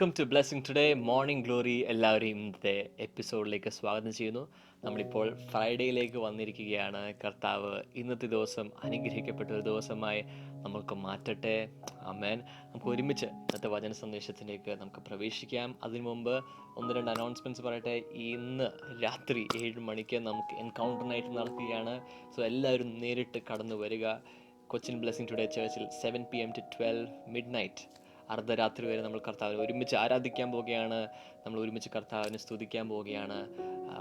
Welcome to Blessing Today Morning Glory എല്ലാവരെയും ഇന്നത്തെ എപ്പിസോഡിലേക്ക് സ്വാഗതം ചെയ്യുന്നു. നമ്മളിപ്പോൾ ഫ്രൈഡേയിലേക്ക് വന്നിരിക്കുകയാണ്. കർത്താവ് ഇന്നത്തെ ദിവസം അനുഗ്രഹിക്കപ്പെട്ട ഒരു ദിവസമായി നമുക്ക് മാറ്റട്ടെ. അമ്മേൻ നമുക്ക് ഒരുമിച്ച് ഇന്നത്തെ വചന സന്ദേശത്തിലേക്ക് നമുക്ക് പ്രവേശിക്കാം. അതിനു മുമ്പ് ഒന്ന് രണ്ട് അനൗൺസ്മെന്റ്സ് പറയട്ടെ. ഇന്ന് രാത്രി ഏഴ് മണിക്ക് നമുക്ക് എൻകൗണ്ടർ നൈറ്റ് നടക്കുകയാണ്. സോ എല്ലാവരും നേരിട്ട് കടന്നു വരിക. Cochin blessing today ചേർച്ചിൽ seven P M to twelve midnight അർദ്ധരാത്രി വരെ നമ്മൾ കർത്താവിനെ ഒരുമിച്ച് ആരാധിക്കാൻ പോവുകയാണ്. നമ്മൾ ഒരുമിച്ച് കർത്താവിനെ സ്തുതിക്കാൻ പോവുകയാണ്.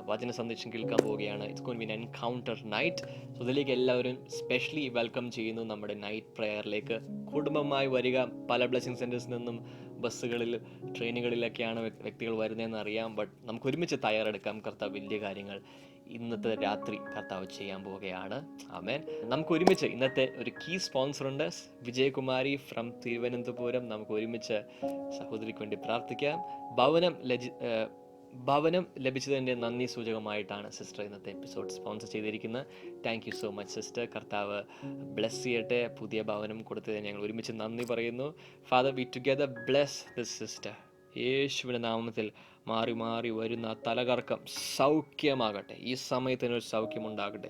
വചന സന്ദേശം കേൾക്കാൻ പോവുകയാണ്. It's gonna be encounter night so ഇതിലേക്ക് എല്ലാവരും സ്പെഷ്യലി വെൽക്കം ചെയ്യുന്നു നമ്മുടെ നൈറ്റ് പ്രെയറിലേക്ക് കുടുംബമായി വരിക. പല ബ്ലെസ്സിങ് സെന്റേഴ്സിൽ നിന്നും ബസ്സുകളിൽ ട്രെയിനുകളിലൊക്കെയാണ് വ്യ- വ്യക്തികൾ വരുന്നതെന്ന് അറിയാം. ബട്ട് നമുക്ക് ഒരുമിച്ച് തയ്യാറെടുക്കാം. കർത്താവ് വലിയ കാര്യങ്ങൾ. ഇന്നത്തെ രാത്രി കർത്താവ് ചെയ്യാൻ പോവുകയാണ്. ആമേൻ. നമുക്ക് ഒരുമിച്ച് ഇന്നത്തെ ഒരു കീ സ്പോൺസർ ഉണ്ട്. വിജയകുമാരി ഫ്രം തിരുവനന്തപുരം. നമുക്ക് ഒരുമിച്ച് സഹോദരിക്ക് വേണ്ടി പ്രാർത്ഥിക്കാം. ഭവനം ലജി ഭവനം ലഭിച്ചതിന്റെ നന്ദി സൂചകമായിട്ടാണ് സിസ്റ്റർ ഇന്നത്തെ എപ്പിസോഡ് സ്പോൺസർ ചെയ്തിരിക്കുന്നത്. Thank you so much sister കർത്താവ് ബ്ലെസ് ചെയ്യട്ടെ. പുതിയ ഭവനം കൊടുത്തതിന് ഞങ്ങൾ ഒരുമിച്ച് നന്ദി പറയുന്നു. Father we together bless this sister യേശുവിന്റെ നാമത്തിൽ മാറി മാറി വരുന്ന തലകർക്കം സൗഖ്യമാകട്ടെ. ഈ സമയത്തിനൊരു സൗഖ്യമുണ്ടാകട്ടെ.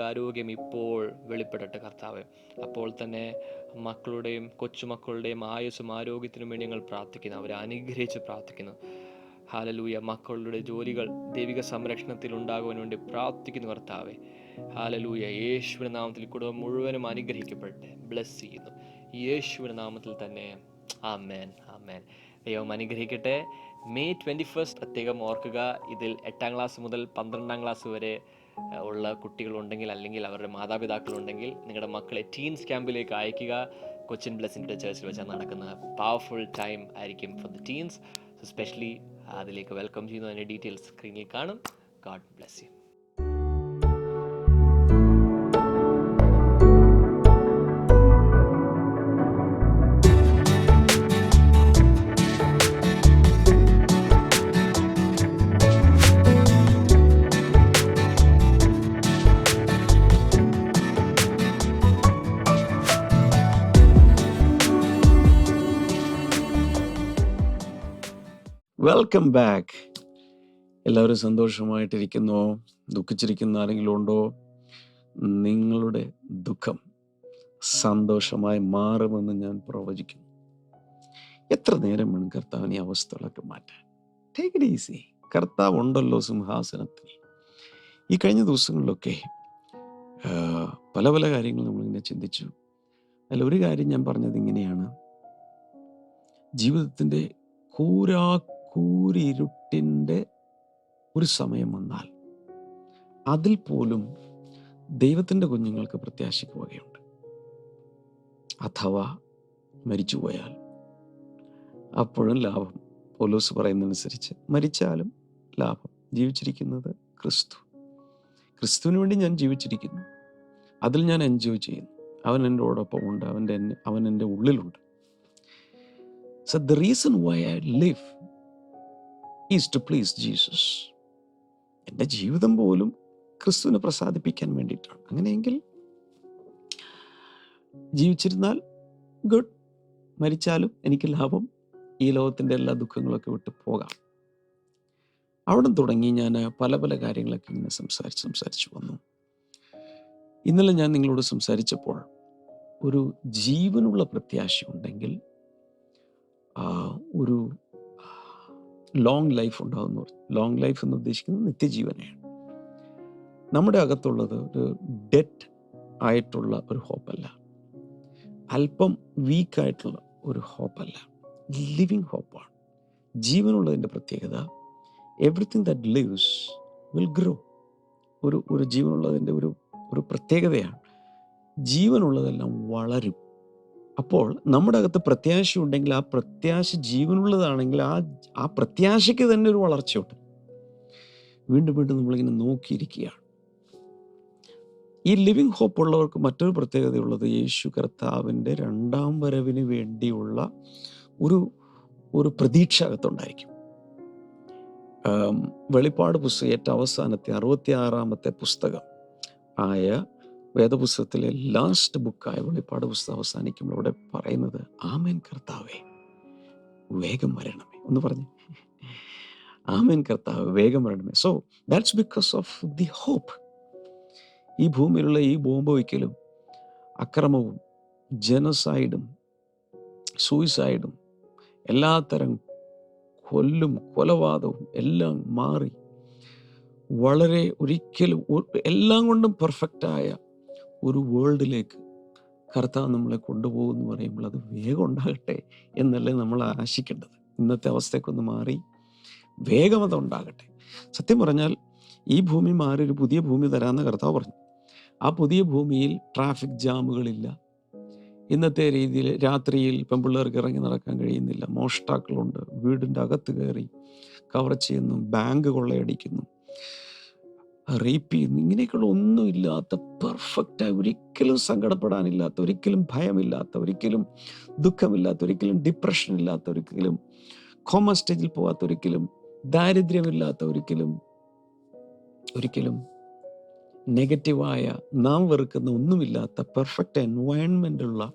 ആരോഗ്യം ഇപ്പോൾ വെളിപ്പെടട്ടെ കർത്താവ്. അപ്പോൾ തന്നെ മക്കളുടെയും കൊച്ചുമക്കളുടെയും ആയുസ്സും ആരോഗ്യത്തിനും വേണ്ടി ഞങ്ങൾ പ്രാർത്ഥിക്കുന്നു. അവരെ അനുഗ്രഹിച്ച് പ്രാർത്ഥിക്കുന്നു. ഹാലലൂയ മക്കളുടെ ജോലികൾ ദൈവിക സംരക്ഷണത്തിൽ ഉണ്ടാകുവാൻ വേണ്ടി പ്രാർത്ഥിക്കുന്നു കർത്താവെ. ഹാലലൂയ യേശുവിന്റെ നാമത്തിൽ കുടുംബം മുഴുവനും അനുഗ്രഹിക്കപ്പെട്ട് ബ്ലെസ് ചെയ്യുന്നു. യേശുവിന്റെ നാമത്തിൽ തന്നെ. ആമേൻ ആമേൻ ദൈവം അനുഗ്രഹിക്കട്ടെ. മെയ് ട്വന്റി ഫസ്റ്റ് പ്രത്യേകം ഓർക്കുക ഇതിൽ എട്ടാം ക്ലാസ് മുതൽ പന്ത്രണ്ടാം ക്ലാസ് വരെ ഉള്ള കുട്ടികളുണ്ടെങ്കിൽ അല്ലെങ്കിൽ അവരുടെ മാതാപിതാക്കളുണ്ടെങ്കിൽ നിങ്ങളുടെ മക്കളെ ടീൻസ് ക്യാമ്പിലേക്ക് അയക്കുക. കൊച്ചിൻ ബ്ലെസ്സിന്റെ ചേർച്ചിൽ വെച്ചാൽ നടക്കുന്ന പവർഫുൾ ടൈം ആയിരിക്കും ഫോർ ദ ടീൻസ് സ്പെഷ്യലി അതിലേക്ക് വെൽക്കം ചെയ്യുന്നു അതിന്റെ ഡീറ്റെയിൽസ് സ്ക്രീനിൽ കാണും. God bless you welcome back എല്ലാവരും സന്തോഷമായിട്ടിരിക്കുന്നോ. ദുഃഖിച്ചിരിക്കുന്ന ആരെങ്കിലും ഉണ്ടോ? നിങ്ങളുടെ ദുഃഖം സന്തോഷമായി മാറുമെന്ന് ഞാൻ പ്രവചിക്കുന്നു. എത്ര നേരം വേണം കർത്താവിനെ അവസ്ഥകളൊക്കെ മാറ്റാൻ? ടേക്ക് ഇറ്റ് ഈസി കർത്താവ് ഉണ്ടല്ലോ സിംഹാസനത്തിൽ. ഈ കഴിഞ്ഞ ദിവസങ്ങളിലൊക്കെ പല പല കാര്യങ്ങൾ നമ്മളിങ്ങനെ ചിന്തിച്ചു. അതിൽ ഒരു കാര്യം ഞാൻ പറഞ്ഞത് ഇങ്ങനെയാണ്. ജീവിതത്തിന്റെ കൂരാക്കൂരിരുട്ടിന്റെ ഒരു സമയം വന്നാൽ അതിൽ പോലും ദൈവത്തിന്റെ കുഞ്ഞുങ്ങൾക്ക് പ്രത്യാശയ്ക്ക് വകയുണ്ട്. അഥവാ മരിച്ചുപോയാൽ അപ്പോഴും ലാഭം. പോലോസ് പറയുന്നതനുസരിച്ച് മരിച്ചാലും ലാഭം. ജീവിച്ചിരിക്കുന്നത് ക്രിസ്തു. ക്രിസ്തുവിന് വേണ്ടി ഞാൻ ജീവിച്ചിരിക്കുന്നു. അതിൽ ഞാൻ എൻജോയ് ചെയ്യുന്നു. അവൻ എന്റെ ഓടൊപ്പം ഉണ്ട്. അവന്റെ അവൻ എന്റെ ഉള്ളിലുണ്ട്. So the reason why I live is to please Jesus. എന്റെ ജീവിതം പോലും ക്രിസ്തുവിനെ പ്രസാദിപ്പിക്കാൻ വേണ്ടിയിട്ടാണ്. അങ്ങനെയെങ്കിൽ ജീവിച്ചിരുന്നാൽ ഗുഡ്. മരിച്ചാലും എനിക്ക് ലാഭം. ഈ ലോകത്തിന്റെ എല്ലാ ദുഃഖങ്ങളൊക്കെ വിട്ട് പോകാം. അവിടെ തുടങ്ങി ഞാൻ പല പല കാര്യങ്ങളൊക്കെ ഇങ്ങനെ സംസാരിച്ച് സംസാരിച്ചു വന്നു. ഇന്നലെ ഞാൻ നിങ്ങളോട് സംസാരിച്ചപ്പോൾ ഒരു ജീവനുള്ള പ്രത്യാശ ഉണ്ടെങ്കിൽ ഒരു ലോങ് ലൈഫ് ഉണ്ടാകുന്നു ലോങ് ലൈഫ് എന്ന് ഉദ്ദേശിക്കുന്നത് നിത്യജീവനെയാണ്. നമ്മുടെ അകത്തുള്ളത് ഒരു ഡെറ്റ് ആയിട്ടുള്ള ഒരു ഹോപ്പല്ല അല്പം വീക്കായിട്ടുള്ള ഒരു ഹോപ്പല്ല ലിവിങ് ഹോപ്പാണ് ജീവനുള്ളതിന്റെ പ്രത്യേകത everything that lives will grow ഒരു ഒരു ജീവനുള്ളതിന്റെ ഒരു ഒരു പ്രത്യേകതയാണ്. ജീവനുള്ളതെല്ലാം വളരും. അപ്പോൾ നമ്മുടെ അകത്ത് പ്രത്യാശ ഉണ്ടെങ്കിൽ ആ പ്രത്യാശ ജീവനുള്ളതാണെങ്കിൽ ആ ആ പ്രത്യാശയ്ക്ക് തന്നെ ഒരു വളർച്ചയുണ്ട്. വീണ്ടും വീണ്ടും നമ്മളിങ്ങനെ നോക്കിയിരിക്കുകയാണ്. ഈ ലിവിങ് ഹോപ്പ് ഉള്ളവർക്ക് മറ്റൊരു പ്രത്യേകതയുള്ളത് യേശു കർത്താവിന്റെ രണ്ടാം വരവിന് വേണ്ടിയുള്ള ഒരു ഒരു പ്രതീക്ഷ അകത്തുണ്ടായിരിക്കും. വെളിപ്പാട് പുസ്തകം ഏറ്റവും അവസാനത്തെ അറുപത്തി ആറാമത്തെ പുസ്തകം ആയ വേദപുസ്തകത്തിലെ ലാസ്റ്റ് ബുക്കായ വെളിപ്പാട് പുസ്തകം അവസാനിക്കുമ്പോൾ അവിടെ പറയുന്നത് ആമേൻ കർത്താവേ വേഗം വരണമേ. ഒന്ന് പറഞ്ഞു. ആമേൻ കർത്താവ് വേഗം വരണമേ. So that's because of the hope ഈ ഭൂമിയിലുള്ള ഈ ബോംബ് വയ്ക്കലും അക്രമവും ജനസൈഡും സൂയിസൈഡും എല്ലാത്തരം കൊല്ലും കൊലപാതകവും എല്ലാം മാറി വളരെ ഒരിക്കലും എല്ലാം കൊണ്ടും പെർഫെക്റ്റായ ഒരു വേൾഡിലേക്ക് കർത്താവ് നമ്മളെ കൊണ്ടുപോകുമെന്ന് പറയുമ്പോൾ അത് വേഗം ഉണ്ടാകട്ടെ എന്നല്ലേ നമ്മൾ ആശിക്കേണ്ടത്. ഇന്നത്തെ അവസ്ഥയൊക്കെ ഒന്ന് മാറി വേഗം അത് ഉണ്ടാകട്ടെ. സത്യം പറഞ്ഞാൽ ഈ ഭൂമി മാറി ഒരു പുതിയ ഭൂമി തരാമെന്ന് കർത്താവ് പറഞ്ഞു. ആ പുതിയ ഭൂമിയിൽ ട്രാഫിക് ജാമുകളില്ല ഇന്നത്തെ രീതിയിൽ രാത്രിയിൽ പെമ്പിള്ളേർക്ക് ഇറങ്ങി നടക്കാൻ കഴിയുന്നില്ല. മോഷ്ടാക്കളുണ്ട്. വീടിന്റെ അകത്ത് കയറി കവർ ചെയ്യുന്നു. ബാങ്ക് കൊള്ളയടിക്കുന്നു. റേപ്പ് ചെയ്യുന്നു. ഇങ്ങനെയൊക്കെയുള്ള ഒന്നുമില്ലാത്ത പെർഫെക്റ്റായി ഒരിക്കലും സങ്കടപ്പെടാനില്ലാത്ത ഒരിക്കലും ഭയമില്ലാത്ത ഒരിക്കലും ദുഃഖമില്ലാത്ത ഒരിക്കലും ഡിപ്രഷൻ ഇല്ലാത്ത ഒരിക്കലും കോമ സ്റ്റേജിൽ പോകാത്ത ഒരിക്കലും ദാരിദ്ര്യമില്ലാത്ത ഒരിക്കലും ഒരിക്കലും നെഗറ്റീവായ നാം വെറുക്കുന്ന ഒന്നുമില്ലാത്ത പെർഫെക്റ്റ് എൻവയൺമെന്റ് ഉള്ള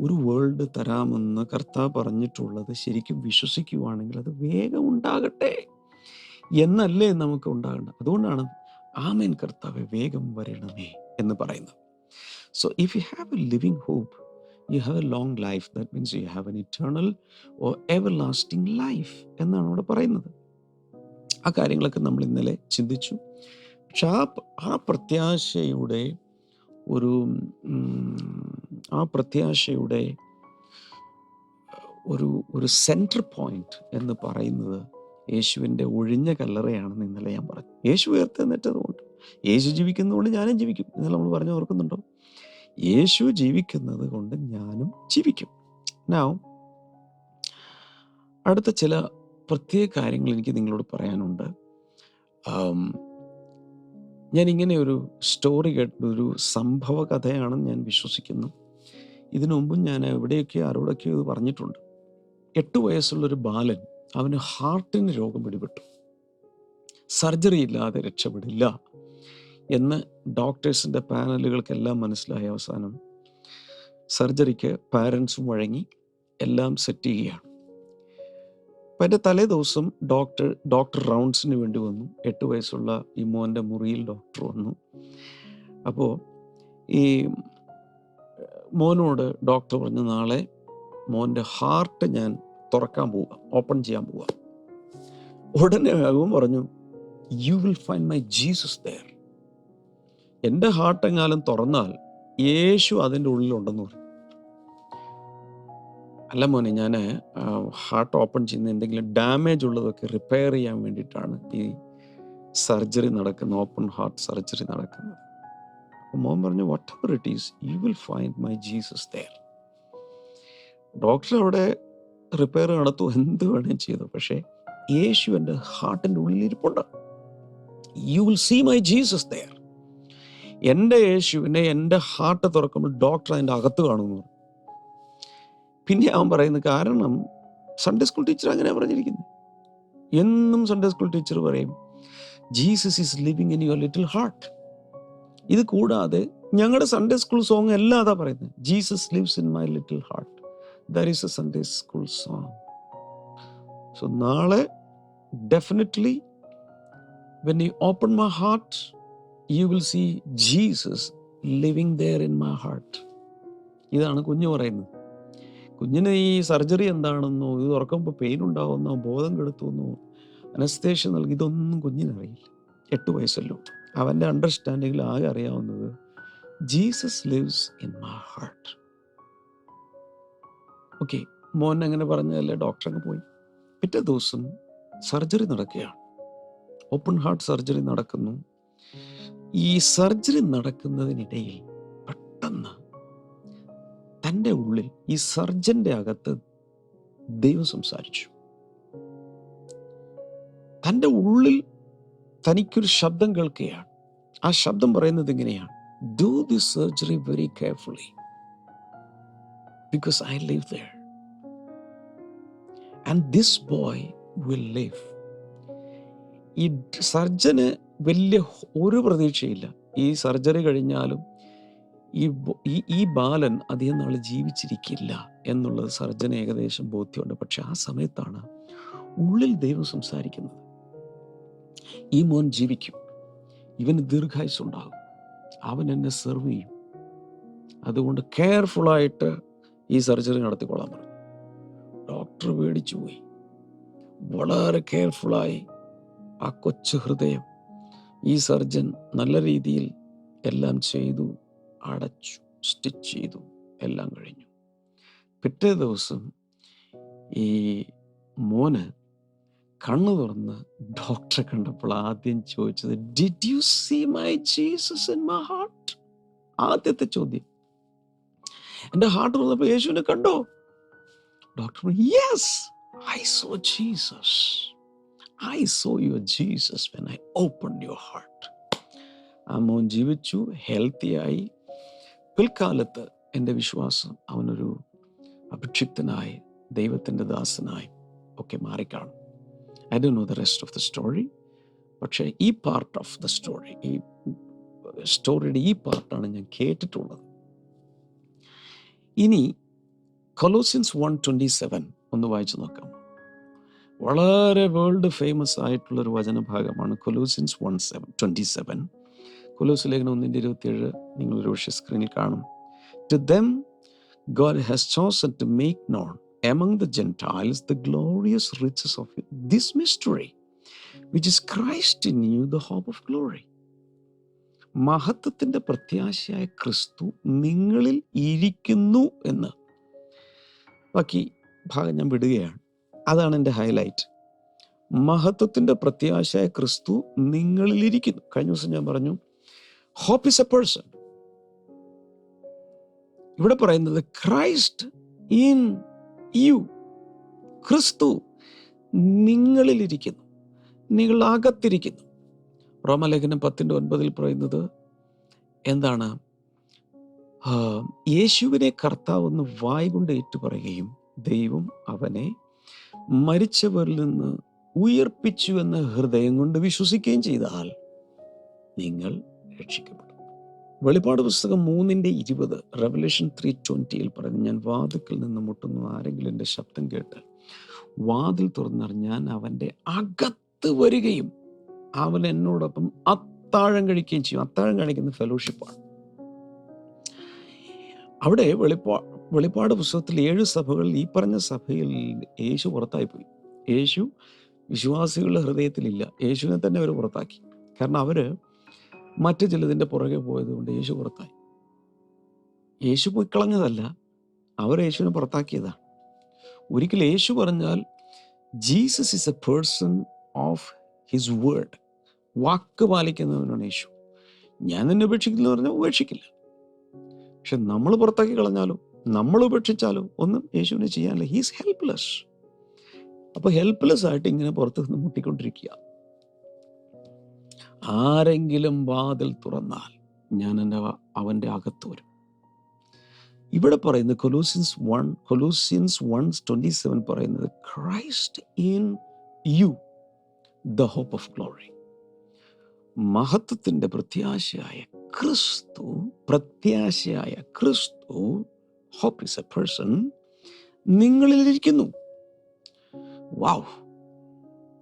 ഒരു വേൾഡ് തരാമെന്ന് കർത്താവ് പറഞ്ഞിട്ടുള്ളത് ശരിക്കും വിശ്വസിക്കുവാണെങ്കിൽ അത് വേഗം ഉണ്ടാകട്ടെ. എന്നല്ലേ നമുക്ക് ഉണ്ടാകേണ്ടത്? അതുകൊണ്ടാണ് ആമേൻ കർത്താവ് വേഗം വരണമേ എന്ന് പറയുന്നത് so if you have a living hope you have a long life that means you have an eternal or everlasting life എന്നാണ് അവിടെ പറയുന്നത്. ആ കാര്യങ്ങളൊക്കെ നമ്മൾ ഇന്നലെ ചിന്തിച്ചു. പക്ഷെ ആ ആ പ്രത്യാശയുടെ ഒരു ആ പ്രത്യാശയുടെ ഒരു ഒരു സെന്റർ പോയിന്റ് എന്ന് പറയുന്നത് യേശുവിന്റെ ഒഴിഞ്ഞ കല്ലറയാണെന്ന് ഇന്നലെ ഞാൻ പറഞ്ഞു. യേശു ഉയർത്തെന്നിട്ടതുകൊണ്ട് യേശു ജീവിക്കുന്നതുകൊണ്ട് ഞാനും ജീവിക്കും. ഇന്നലെ നമ്മൾ പറഞ്ഞു ഓർക്കുന്നുണ്ടോ? യേശു ജീവിക്കുന്നത് കൊണ്ട് ഞാനും ജീവിക്കും. നൗ അടുത്ത ചില പ്രത്യേക കാര്യങ്ങൾ എനിക്ക് നിങ്ങളോട് പറയാനുണ്ട്. ഞാൻ ഇങ്ങനെ ഒരു സ്റ്റോറി കേട്ട ഒരു സംഭവ കഥയാണെന്ന് ഞാൻ വിശ്വസിക്കുന്നു. ഇതിനു മുമ്പും ഞാൻ എവിടെയൊക്കെയോ ആരോടൊക്കെയോ ഇത് പറഞ്ഞിട്ടുണ്ട്. എട്ട് വയസ്സുള്ളൊരു ബാലൻ അവന് ഹാർട്ടിന് രോഗം പിടിപെട്ടു. സർജറി ഇല്ലാതെ രക്ഷപ്പെടില്ല എന്ന് ഡോക്ടേഴ്സിന്റെ പാനലുകൾക്കെല്ലാം മനസ്സിലായ അവസാനം സർജറിക്ക് പാരൻസും വഴങ്ങി എല്ലാം സെറ്റ് ചെയ്യുകയാണ്. അപ്പം എന്റെ തലേ ദിവസം ഡോക്ടർ ഡോക്ടർ റൗണ്ട്സിന് വേണ്ടി വന്നു. എട്ട് വയസ്സുള്ള ഈ മോന്റെ മുറിയിൽ ഡോക്ടർ വന്നു. അപ്പോൾ ഈ മോനോട് ഡോക്ടർ പറഞ്ഞു നാളെ മോന്റെ ഹാർട്ട് ഞാൻ തുറക്കാൻ പോവുക ഓപ്പൺ ചെയ്യാൻ പോവുക. ഉടനെ അകവും പറഞ്ഞു you will find my Jesus there എന്റെ ഹാർട്ട് എങ്ങാലും തുറന്നാൽ യേശു അതിന്റെ ഉള്ളിലുണ്ടെന്ന് പറഞ്ഞു അല്ല മോനെ ഞാൻ ഹാർട്ട് ഓപ്പൺ ചെയ്യുന്ന എന്തെങ്കിലും ഡാമേജ് ഉള്ളതൊക്കെ റിപ്പയർ ചെയ്യാൻ വേണ്ടിയിട്ടാണ് ഈ സർജറി നടക്കുന്നത് ഓപ്പൺ ഹാർട്ട് സർജറി നടക്കുന്നത്. അപ്പം മോൻ പറഞ്ഞു whatever it is you will find my Jesus there doctor അവിടെ റിപ്പയർ നടത്തും. എന്ത് വേണേലും ചെയ്തു. പക്ഷേ യേശു എന്റെ ഹാർട്ടിന്റെ ഉള്ളിലിരിപ്പുണ്ട്. You will see my Jesus there എന്റെ യേശുവിനെ എന്റെ ഹാർട്ട് തുറക്കുമ്പോൾ ഡോക്ടർ അതിന്റെ അകത്ത് കാണുന്നു പിന്നെ അവൻ പറയുന്നത് കാരണം സൺഡേ സ്കൂൾ ടീച്ചർ അങ്ങനെ പറഞ്ഞിരിക്കുന്നു എന്നും സൺഡേ സ്കൂൾ ടീച്ചർ പറയും Jesus is living in your little heart ഇത് കൂടാതെ ഞങ്ങളുടെ സൺഡേ സ്കൂൾ സോങ് എല്ലാം അതാ പറയുന്നത് Jesus lives in my little heart there is a Sunday school song so നാളെ definitely when you open my heart you will see Jesus living there in my heart ഇതാണ് കുഞ്ഞു പറയുന്നത്. കുഞ്ഞിന് ഈ surgery എന്താണെന്നോ ഇത് തുറക്കുമ്പോൾ പെയിൻ ഉണ്ടാവുന്നോ ബോധം കെടുത്തുന്നോ അനസ്തേഷ്യ നൽകി ഇതൊന്നും കുഞ്ഞിനറിയില്ല. എട്ട് വയസ്സല്ലോ. അവന്റെ അണ്ടർസ്റ്റാൻഡിങ്ങിൽ ആകെ അറിയാവുന്നത് Jesus lives in my heart okay മോൻ അങ്ങനെ പറഞ്ഞതല്ലേ ഡോക്ടർ അങ്ങ് പോയി. പിറ്റേ ദിവസം സർജറി നടക്കുകയാണ്. ഓപ്പൺ ഹാർട്ട് സർജറി നടക്കുന്നു. ഈ സർജറി നടക്കുന്നതിനിടയിൽ പെട്ടെന്ന് തന്റെ ഉള്ളിൽ ഈ സർജന്റെ അകത്ത് ദൈവം സംസാരിച്ചു. തന്റെ ഉള്ളിൽ തനിക്കൊരു ശബ്ദം കേൾക്കുകയാണ്. ആ ശബ്ദം പറയുന്നത് ഇങ്ങനെയാണ്. Do the surgery very carefully because I live there. And this boy will live. ഈ സർജന് വലിയ ഒരു പ്രതീക്ഷയില്ല. ഈ സർജറി കഴിഞ്ഞാലും ഈ ഈ ബാലൻ അധികം നാൾ ജീവിച്ചിരിക്കില്ല എന്നുള്ളത് സർജന് ഏകദേശം ബോധ്യമുണ്ട്. പക്ഷെ ആ സമയത്താണ് ഉള്ളിൽ ദൈവം സംസാരിക്കുന്നത്. ഈ മോൻ ജീവിക്കും. ഇവന് ദീർഘായുസ് ഉണ്ടാകും അവൻ എന്നെ സെർവ് ചെയ്യും. അതുകൊണ്ട് കെയർഫുള്ളായിട്ട് ഈ സർജറി നടത്തിക്കൊള്ളാൻ പറഞ്ഞു. ഡോക്ടർ പേടിച്ചു പോയി. വളരെ കെയർഫുള്ളായി ആ കൊച്ചു ഹൃദയം ഈ സർജൻ നല്ല രീതിയിൽ എല്ലാം ചെയ്തു അടച്ചു സ്റ്റിച്ച് ചെയ്തു എല്ലാം കഴിഞ്ഞു. പിറ്റേ ദിവസം ഈ മോന് കണ്ണു തുറന്ന് ഡോക്ടറെ കണ്ടപ്പോൾ ആദ്യം ചോദിച്ചത് did you see my Jesus in my heart ആദ്യത്തെ ചോദ്യം. എന്റെ ഹാർട്ട് തുറന്നപ്പോൾ യേശുവിനെ കണ്ടോ? Doctor yes I saw Jesus I saw your Jesus when I open your heart ആ മോൻ ജീവിച്ചു ഹെൽത്തിയായി പിൽക്കാലത്ത് എന്റെ വിശ്വാസം അവനൊരു അഭിക്ഷിപ്തനായി ദൈവത്തിന്റെ ദാസനായി ഒക്കെ മാറിക്കാണും. I Dr know the rest of the story പക്ഷേ ഈ പാർട്ട് ഓഫ് ദ സ്റ്റോറി ഈ സ്റ്റോറിയുടെ ഈ പാർട്ടാണ് ഞാൻ കേട്ടിട്ടുള്ളത്. ഇനി കൊലോസിയൻസ് വൺ ട്വന്റി സെവൻ ഒന്ന് വായിച്ചു നോക്കാം. വളരെ വേൾഡ് ഫേമസ് ആയിട്ടുള്ള ഒരു വചനഭാഗമാണ് Colossians one seven twenty seven. കൊലോസ് ലേഖനം ഒന്നിന്റെ ഇരുപത്തിയേഴ് നിങ്ങൾ ഒരു പക്ഷേ സ്ക്രീനിൽ കാണും. To them God has chosen to make known among the Gentiles the glorious riches of this mystery which is Christ in you the hope of glory. മഹത്വത്തിന്റെ പ്രത്യാശയായ ക്രിസ്തു നിങ്ങളിൽ ഇരിക്കുന്നു എന്ന്. ബാക്കി ഭാഗം ഞാൻ വിടുകയാണ്. അതാണ് എന്റെ ഹൈലൈറ്റ് മഹത്വത്തിന്റെ പ്രത്യാശയായ ക്രിസ്തു നിങ്ങളിൽ ഇരിക്കുന്നു. കഴിഞ്ഞ ദിവസം ഞാൻ പറഞ്ഞു ഹോപ്പ് ഇസ് എ പേഴ്സൺ ഇവിടെ പറയുന്നത് ക്രൈസ്റ്റ് ഇൻ യു ക്രിസ്തു നിങ്ങളിലിരിക്കുന്നു നിങ്ങൾ അകത്തിരിക്കുന്നു റോമലേഖനം പത്തിന്റെ ഒൻപതിൽ പറയുന്നത് എന്താണ്? യേശുവിനെ കർത്താവ് എന്ന് വായ് കൊണ്ട് ഏറ്റുപറയുകയും ദൈവം അവനെ മരിച്ചവരിൽ നിന്ന് ഉയർപ്പിച്ചു എന്ന ഹൃദയം കൊണ്ട് വിശ്വസിക്കുകയും ചെയ്താൽ നിങ്ങൾ രക്ഷിക്കപ്പെടും. വെളിപാട് പുസ്തകം മൂന്നിന്റെ ഇരുപത് റെവലേഷൻ ത്രീ ട്വന്റിയിൽ പറയുന്നു ഞാൻ വാതിക്കൽ നിന്ന് മുട്ടുന്നു ആരെങ്കിലും എന്റെ ശബ്ദം കേട്ട് വാതിൽ തുറന്നാൽ ഞാൻ അവന്റെ അകത്ത് വരികയും അവൻ എന്നോടൊപ്പം അത്താഴം കഴിക്കുകയും ചെയ്യും. അത്താഴം കാണിക്കുന്ന ഫെലോഷിപ്പാണ് അവിടെ വെളിപ്പാ വെളിപ്പാട് പുസ്തകത്തിൽ ഏഴ് സഭകളിൽ ഈ പറഞ്ഞ സഭയിൽ യേശു പുറത്തായി പോയി. യേശു വിശ്വാസികളുടെ ഹൃദയത്തിലില്ല. യേശുവിനെ തന്നെ അവർ പുറത്താക്കി. കാരണം അവർ മറ്റു ചിലതിന്റെ പുറകെ പോയതുകൊണ്ട് യേശു പുറത്തായി. യേശു പോയി കളഞ്ഞതല്ല അവർ യേശുവിനെ പുറത്താക്കിയതാണ്. ഒരിക്കൽ യേശു പറഞ്ഞാൽ Jesus is a person of his word. വാക്ക് പാലിക്കുന്നവനാണ് യേശു. ഞാൻ നിന്നെ ഉപേക്ഷിക്കുന്നു എന്ന് പറഞ്ഞാൽ ഉപേക്ഷിക്കില്ല. പക്ഷെ നമ്മൾ പുറത്താക്കി കളഞ്ഞാലും നമ്മൾ ഉപേക്ഷിച്ചാലും ഒന്നും യേശുവിനെ ചെയ്യാനില്ല. ഹീസ് ഹെൽപ്ലെസ് അപ്പൊ ഹെൽപ്ലെസ് ആയിട്ട് ഇങ്ങനെ പുറത്ത് നിന്ന് മുട്ടിക്കൊണ്ടിരിക്കുക. ആരെങ്കിലും വാതിൽ തുറന്നാൽ ഞാൻ എന്റെ അവന്റെ അകത്ത് വരും. ഇവിടെ പറയുന്നത് Colossians one Colossians one twenty seven പറയുന്നത് Christ in you the hope of glory മഹത്വത്തിന്റെ പ്രത്യാശയായ ക്രിസ്തു പ്രത്യാശയായ ക്രിസ്തു ഹോപ്പ് ഇസ് എ പേഴ്സൺ നിങ്ങളിലിരിക്കുന്നു വാവ്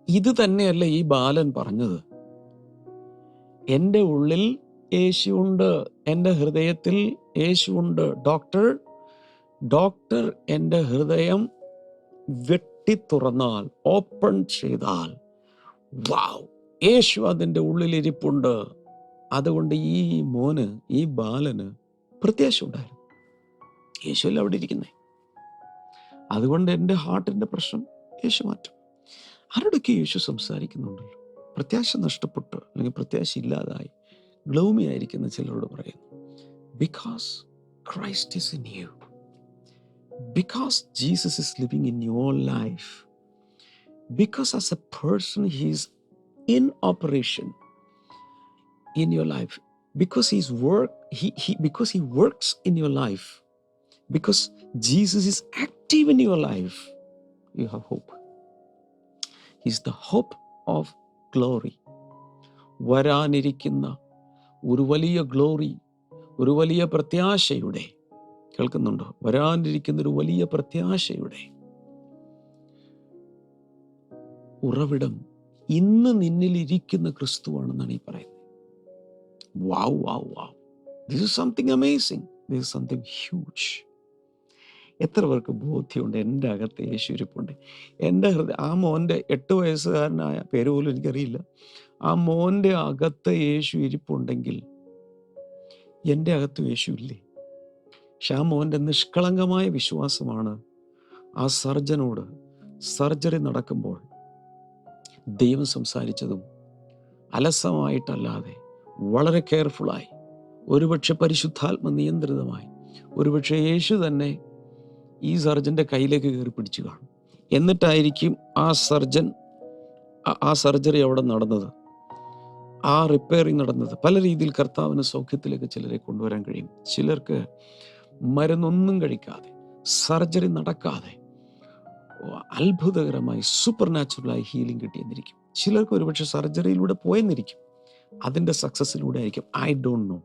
ഇത് തന്നെയല്ല ഈ ബാലൻ പറഞ്ഞത്? എന്റെ ഉള്ളിൽ യേശുണ്ട് എന്റെ ഹൃദയത്തിൽ യേശുണ്ട് ഡോക്ടർ ഡോക്ടർ എന്റെ ഹൃദയം വെട്ടി തുറന്നാൽ ഓപ്പൺ ചെയ്താൽ. വാവ് യേശു അതിന്റെ ഉള്ളിലിരിപ്പുണ്ട്. അതുകൊണ്ട് ഈ മോന് ഈ ബാലന് പ്രത്യാശ ഉണ്ടായിരുന്നു. യേശുവല്ല അവിടെ ഇരിക്കുന്നേ? അതുകൊണ്ട് എന്റെ ഹാർട്ടിന്റെ പ്രശ്നം യേശു മാറ്റും. ആരോടൊക്കെ യേശു സംസാരിക്കുന്നുണ്ടല്ലോ? പ്രത്യാശ നഷ്ടപ്പെട്ട് അല്ലെങ്കിൽ പ്രത്യാശ ഇല്ലാതായി ഗ്ലൗമി ആയിരിക്കുന്ന ചിലരോട് പറയുന്നു because Christ is in you because Jesus is living in your life because as a person he's in operation in your life because his work he, he because he works in your life because jesus is active in your life you have hope he's the hope of glory വരാനിരിക്കുന്ന ഒരു വലിയ glory ഒരു വലിയ പ്രത്യാശയുടെ കേൾക്കുന്നുണ്ടോ വരാനിരിക്കുന്ന ഒരു വലിയ പ്രത്യാശയുടെ ഉറവിടം ഇന്ന് നിന്നിൽ ഇരിക്കുന്ന ക്രിസ്തുവാണെന്നാണ് ഈ പറയുന്നത്. Wow wow wow this is something amazing this is something huge എത്ര പേർക്ക് ബോധ്യമുണ്ട്? എന്റെ അകത്ത് യേശു ഇരിപ്പുണ്ട്. എന്റെ ഹൃദയം ആ മോന്റെ എട്ട് വയസ്സുകാരനായ പേര് പോലും എനിക്കറിയില്ല. ആ മോന്റെ അകത്ത് യേശു ഇരിപ്പുണ്ടെങ്കിൽ എന്റെ അകത്ത് യേശു ഇല്ലേ? പക്ഷെ ആ മോന്റെ നിഷ്കളങ്കമായ വിശ്വാസമാണ് ആ സർജനോട് സർജറി നടക്കുമ്പോൾ ദൈവം സംസാരിച്ചതും അലസമായിട്ടല്ലാതെ വളരെ കെയർഫുള്ളായി ഒരുപക്ഷെ പരിശുദ്ധാത്മ നിയന്ത്രിതമായി ഒരുപക്ഷെ യേശു തന്നെ ഈ സർജന്റെ കയ്യിലേക്ക് കയറി പിടിച്ചു കാണും. എന്നിട്ടായിരിക്കും ആ സർജൻ ആ- സർജറി അവിടെ നടന്നത്. ആ റിപ്പയറിങ് നടന്നത്. പല രീതിയിൽ കർത്താവിന് സൗഖ്യത്തിലേക്ക് ചിലരെ കൊണ്ടുവരാൻ കഴിയും. ചിലർക്ക് മരുന്നൊന്നും കഴിക്കാതെ സർജറി നടക്കാതെ അത്ഭുതകരമായി സൂപ്പർ നാച്ചുറലായി ഹീലിംഗ് കിട്ടിയെന്നിരിക്കും. ചിലർക്ക് ഒരുപക്ഷെ സർജറിയിലൂടെ പോയെന്നിരിക്കും. അതിന്റെ സക്സസ്സിലൂടെ ആയിരിക്കും. I don't know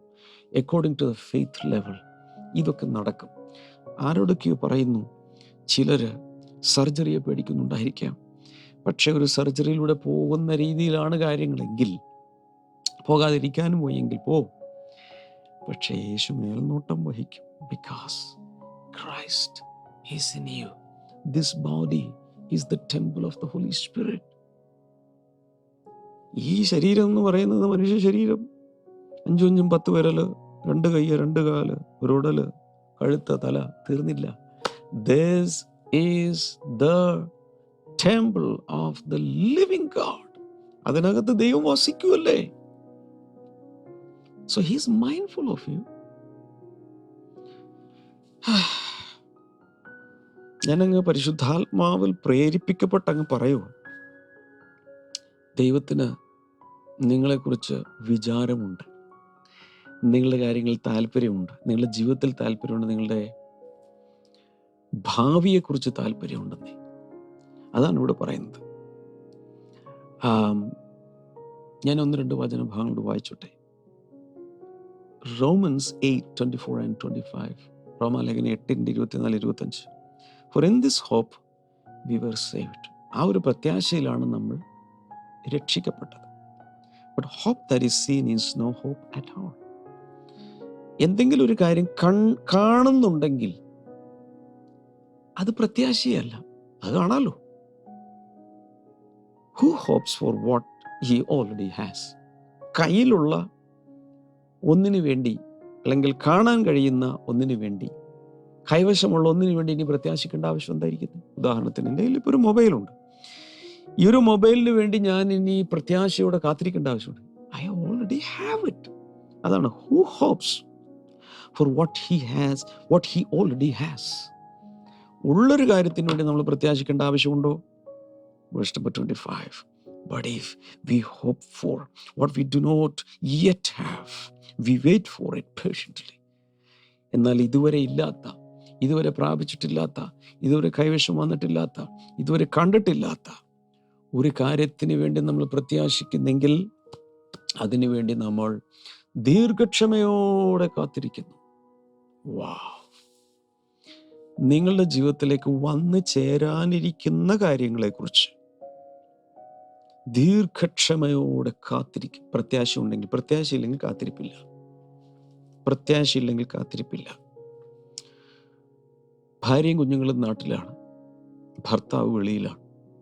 according to the faith level ഇതൊക്കെ നടക്കും. ആരോടൊക്കെയോ പറയുന്നു ചിലർ സർജറിയെ പേടിക്കുന്നുണ്ടായിരിക്കാം. പക്ഷേ ഒരു സർജറിയിലൂടെ പോകുന്ന രീതിയിലാണ് കാര്യങ്ങളെങ്കിൽ പോകാതിരിക്കാനും പോയെങ്കിൽ പോ. പക്ഷേ യേശു മേൽനോട്ടം വഹിക്കും. Because Christ is in you this body is the temple of the holy spirit ഈ ശരീരം എന്ന് പറയുന്നത് മനുഷ്യ ശരീരം. അഞ്ചും അഞ്ചും പത്ത് വിരൽ രണ്ട് കയ്യ് രണ്ട് കാൽ ഒരു ഉടൽ കഴുത്ത തല തീർന്നില്ല. This is the temple of the living God അതിനകത്ത് ദൈവം വസിക്കുമല്ലേ so he's mindful of you ഞാനങ്ങ് പരിശുദ്ധാത്മാവിൽ പ്രേരിപ്പിക്കപ്പെട്ട് അങ്ങ് പറയുക ദൈവത്തിന് നിങ്ങളെക്കുറിച്ച് വിചാരമുണ്ട്. നിങ്ങളുടെ കാര്യങ്ങളിൽ താല്പര്യമുണ്ട്. നിങ്ങളുടെ ജീവിതത്തിൽ താല്പര്യമുണ്ട്. നിങ്ങളുടെ ഭാവിയെക്കുറിച്ച് താല്പര്യമുണ്ടെന്നേ. അതാണ് ഇവിടെ പറയുന്നത്. ഞാൻ ഒന്ന് രണ്ട് വചന ഭാഗങ്ങളോട് വായിച്ചോട്ടെ. Romans eight twenty four and twenty five. റോമാലേഖന എട്ടിന്റെ ഇരുപത്തിനാല് ഇരുപത്തഞ്ച് for in this hope we were saved ആ ഒരു പ്രത്യാശയിലാണ് നമ്മൾ രക്ഷിക്കപ്പെട്ടത്. But hope that is seen is no hope at all എന്തെങ്കിലും ഒരു കാര്യം കൺ കാണുന്നുണ്ടെങ്കിൽ അത് പ്രത്യാശയല്ല. അത് കാണാലോ? Who hopes for what he already has കയ്യിലുള്ള ഒന്നിനു വേണ്ടി അല്ലെങ്കിൽ കാണാൻ കഴിയുന്ന ഒന്നിനു വേണ്ടി കൈവശമുള്ള ഒന്നിനു വേണ്ടി ഇനി പ്രത്യാശിക്കേണ്ട ആവശ്യം എന്തായിരിക്കുന്നു? ഉദാഹരണത്തിന് എന്റെ കയ്യിൽ ഇപ്പോൾ ഒരു മൊബൈലുണ്ട്. ഈ ഒരു മൊബൈലിന് വേണ്ടി ഞാൻ ഇനി പ്രത്യാശയോടെ കാത്തിരിക്കേണ്ട ആവശ്യമുണ്ട്. ഐ ഓൾറെഡി ഹാവ് ഇറ്റ് അതാണ് who hopes for what he has what he already has ഉള്ളൊരു കാര്യത്തിന് വേണ്ടി നമ്മൾ പ്രത്യാശിക്കേണ്ട ആവശ്യമുണ്ടോ? Verse five but if we hope for what we do not yet have we wait for it patiently എന്നാൽ ഇതുവരെ ഇല്ലാത്ത ഇതുവരെ പ്രാപിച്ചിട്ടില്ലാത്ത ഇതുവരെ കൈവശം വന്നിട്ടില്ലാത്ത ഇതുവരെ കണ്ടിട്ടില്ലാത്ത ഒരു കാര്യത്തിന് വേണ്ടി നമ്മൾ പ്രത്യാശിക്കുന്നെങ്കിൽ അതിനുവേണ്ടി നമ്മൾ ദീർഘക്ഷമയോടെ കാത്തിരിക്കുന്നു. വാ നിങ്ങളുടെ ജീവിതത്തിലേക്ക് വന്നു ചേരാനിരിക്കുന്ന കാര്യങ്ങളെക്കുറിച്ച് ദീർഘക്ഷമയോടെ കാത്തിരിക്കും പ്രത്യാശ ഉണ്ടെങ്കിൽ പ്രത്യാശയില്ലെങ്കിൽ കാത്തിരിപ്പില്ല. പ്രത്യാശയില്ലെങ്കിൽ കാത്തിരിപ്പില്ല. ഭാര്യയും കുഞ്ഞുങ്ങളും നാട്ടിലാണ്. ഭർത്താവ് വെളിയിലാണ്.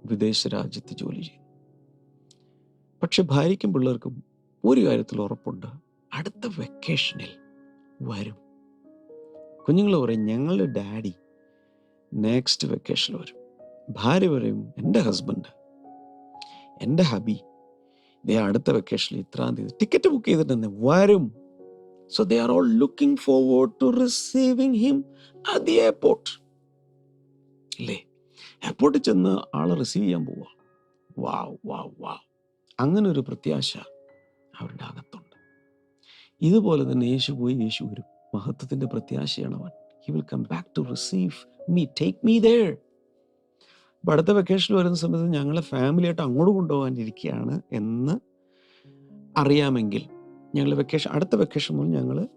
വിദേശ രാജ്യത്ത് ജോലി ചെയ്യുന്നു. പക്ഷെ ഭാര്യയ്ക്കും പിള്ളേർക്കും ഒരു കാര്യത്തിൽ ഉറപ്പുണ്ട്. അടുത്ത വെക്കേഷനിൽ വരും. കുഞ്ഞുങ്ങൾ പറയും ഞങ്ങളുടെ ഡാഡി നെക്സ്റ്റ് വെക്കേഷനിൽ വരും. ഭാര്യ പറയും എന്റെ ഹസ്ബൻഡ് എന്റെ ഹബി ഇതേ അടുത്ത വെക്കേഷനിൽ ഇത്രാം തീയതി ടിക്കറ്റ് ബുക്ക് ചെയ്തിട്ടുണ്ട് വരും. So they are all looking forward to receiving him at the airport അല്ലേ എയർപോർട്ടിൽ ചെന്ന് ആളെ റിസീവ് ചെയ്യാൻ പോവാ. വാവ് വാവ് വാവ്. അങ്ങനെ ഒരു പ്രത്യാശ അവരുടെ അകത്തുണ്ട്. ഇതുപോലെ തന്നെ യേശു പോയി യേശു വരും മഹത്വത്തിന്റെ പ്രത്യാശയാണ് അവൻ. He will come back to receive me take me there അപ്പം അടുത്ത വെക്കേഷൻ വരുന്ന സമയത്ത് ഞങ്ങളെ ഫാമിലിയായിട്ട് അങ്ങോട്ട് കൊണ്ടുപോകാനിരിക്കുകയാണ് എന്ന് അറിയാമെങ്കിൽ ഞങ്ങൾ വെക്കേഷൻ അടുത്ത വെക്കേഷൻ മുതൽ ഞങ്ങൾ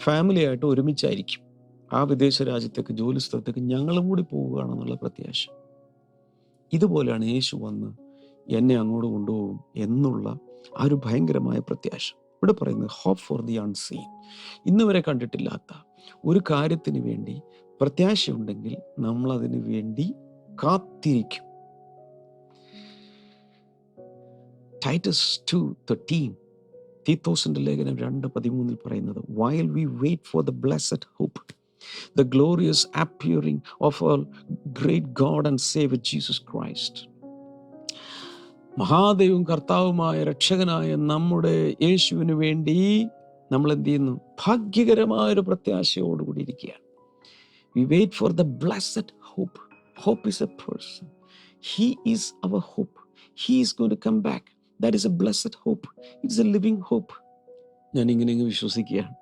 ഫാമിലിയായിട്ട് ഒരുമിച്ചായിരിക്കും. ആ വിദേശ രാജ്യത്തേക്ക് ജോലി സ്ഥലത്തേക്ക് ഞങ്ങളും കൂടി പോവുകയാണെന്നുള്ള പ്രത്യാശ. ഇതുപോലെയാണ് യേശു വന്ന് എന്നെ അങ്ങോട്ട് കൊണ്ടുപോകും എന്നുള്ള ആ ഒരു ഭയങ്കരമായ പ്രത്യാശ. ഇവിടെ പറയുന്നത് ഹോപ്പ് ഫോർ ദി അൺസീൻ ഇന്ന് വരെ കണ്ടിട്ടില്ലാത്ത ഒരു കാര്യത്തിന് വേണ്ടി പ്രത്യാശയുണ്ടെങ്കിൽ നമ്മൾ അതിന് വേണ്ടി കാത്തിരിക്കും. ടൈറ്റസ് ടു തേർട്ടീൻ തീത്തോസിന്റെ ലേഖനം രണ്ട് പതിമൂന്നിൽ പറയുന്നത് while we wait for the blessed hope the glorious appearing of our great God and save Jesus Christ മഹാദേവും കർത്താവുമായ രക്ഷകനായ നമ്മുടെ യേശുവിന് വേണ്ടി നമ്മൾ എന്ത് ചെയ്യുന്നു? ഭാഗ്യകരമായ ഒരു പ്രത്യാശയോടുകൂടി ഇരിക്കുകയാണ്. We wait for the blessed hope hope is a person he is our hope he is going to come back that is a blessed hope it's a living hope ഞാൻ ഇങ്ങനെ വിശ്വസിക്കുകയാണ്.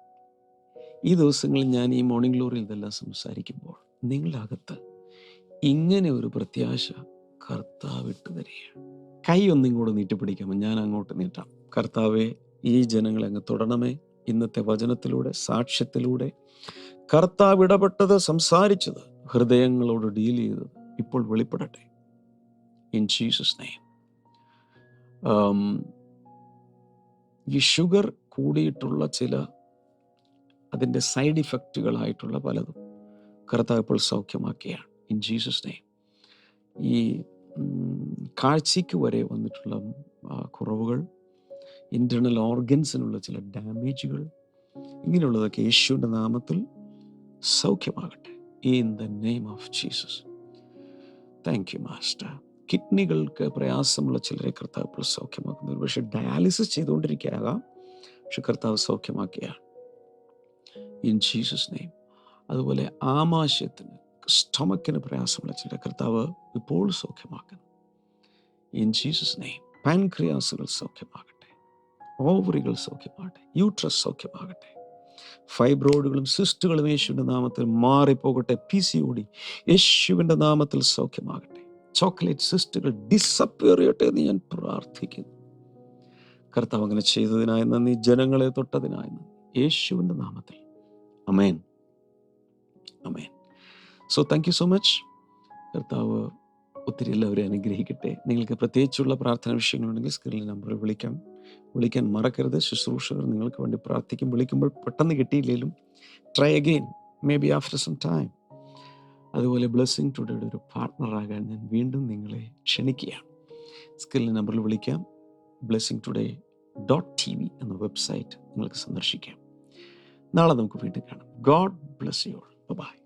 ഈ ദിവസങ്ങളിൽ ഞാൻ ഈ മോർണിംഗ് ഗ്ലോറിയിൽ ഇതെല്ലാം സംസാരിക്കുമ്പോൾ നിങ്ങളുടെ അകത്ത് ഇങ്ങനെ ഒരു പ്രത്യാശ കർത്താവിട്ട് തരികയാണ്. കൈ ഒന്നിങ്ങോട്ട് നീട്ടിപ്പിടിക്കാമോ ഞാൻ അങ്ങോട്ട് നീട്ടാം. കർത്താവെ ഈ ജനങ്ങളെ അങ്ങ് തുടരണമേ ഇന്നത്തെ വചനത്തിലൂടെ സാക്ഷ്യത്തിലൂടെ കർത്താവ് ഇടപെട്ടത് സംസാരിച്ചത് ഹൃദയങ്ങളോട് ഡീൽ ചെയ്തത് ഇപ്പോൾ വെളിപ്പെടട്ടെ. ഇൻ ജീസസ് നെയ്മ് ഈ ഷുഗർ കൂടിയിട്ടുള്ള ചില അതിന്റെ സൈഡ് ഇഫക്റ്റുകളായിട്ടുള്ള പലതും കർത്താവ് ഇപ്പോൾ സൗഖ്യമാക്കിയാണ് ഇൻ ജീസസ് നെയ് ഈ കാഴ്ചയ്ക്ക് വരെ വന്നിട്ടുള്ള കുറവുകൾ ഇന്റേർണൽ ഓർഗൻസിനുള്ള ചില ഡാമേജുകൾ ഇങ്ങനെയുള്ളതൊക്കെ യേശുവിന്റെ നാമത്തിൽ സൗഖ്യമാകട്ടെ. In the name of Jesus thank you master കിഡ്നികൾക്ക് പ്രയാസമുള്ള ചിലരെ കർത്താവ് ഇപ്പോൾ സൗഖ്യമാക്കുന്നു പക്ഷെ ഡയാലിസിസ് ചെയ്തുകൊണ്ടിരിക്കുകയാകാം. പക്ഷെ കർത്താവ് സൗഖ്യമാക്കിയാണ്. ഇൻ ജീസസ് നെയിം അതുപോലെ ആമാശയത്തിന് സ്റ്റൊമക്കിന് പ്രയാസമുള്ള ചിലരെ കർത്താവ് ഇപ്പോൾ സൗഖ്യമാക്കുന്നു. ഇൻ ജീസസ് നെയിം പാൻക്രിയാസുകൾ സൗഖ്യമാകട്ടെ. ഓവറികൾ സൗഖ്യമാകട്ടെ. യൂട്രസ് സൗഖ്യമാകട്ടെ. ഫൈബ്രോയിഡുകളും സിസ്റ്റുകളും യേശുവിന്റെ നാമത്തിൽ മാറിപ്പോകട്ടെ. പി സി ഓടി യേശുവിന്റെ നാമത്തിൽ സൗഖ്യമാകട്ടെ. ചോക്ലേറ്റ് സിസ്റ്റുകൾ ഡിസപ്പിയർ ചെയ്യട്ടെ എന്ന് ഞാൻ പ്രാർത്ഥിക്കുന്നു. കർത്താവ് അങ്ങനെ ചെയ്തതിനായി നന്ദി. ജനങ്ങളെ തൊട്ടതിനായി നന്ദി. യേശുവിന്റെ നാമത്തിൽ. Amen amen so thank you so much കർത്താവ് ഒത്തിരി എല്ലാവരെയും അനുഗ്രഹിക്കട്ടെ. നിങ്ങൾക്ക് പ്രത്യേകിച്ചുള്ള പ്രാർത്ഥന വിഷയങ്ങളുണ്ടെങ്കിൽ സ്ക്രീനിൽ നമ്പർ വിളിക്കാം. വിളിക്കാൻ മറക്കരുത്. ശുശ്രൂഷകർ നിങ്ങൾക്ക് വേണ്ടി പ്രാർത്ഥിക്കും. വിളിക്കുമ്പോൾ പെട്ടെന്ന് കിട്ടിയില്ലെങ്കിലും try again may be after some time അതുപോലെ ബ്ലെസ്സിങ് ടുഡേയുടെ ഒരു പാർട്ട്ണറാകാൻ ഞാൻ വീണ്ടും നിങ്ങളെ ക്ഷണിക്കുകയാണ്. സ്ക്രീനിൽ നമ്പറിൽ വിളിക്കാം. Blessing today dot T V എന്ന വെബ്സൈറ്റ് നിങ്ങൾക്ക് സന്ദർശിക്കാം. നാളെ നമുക്ക് വീണ്ടും കാണാം. God bless you by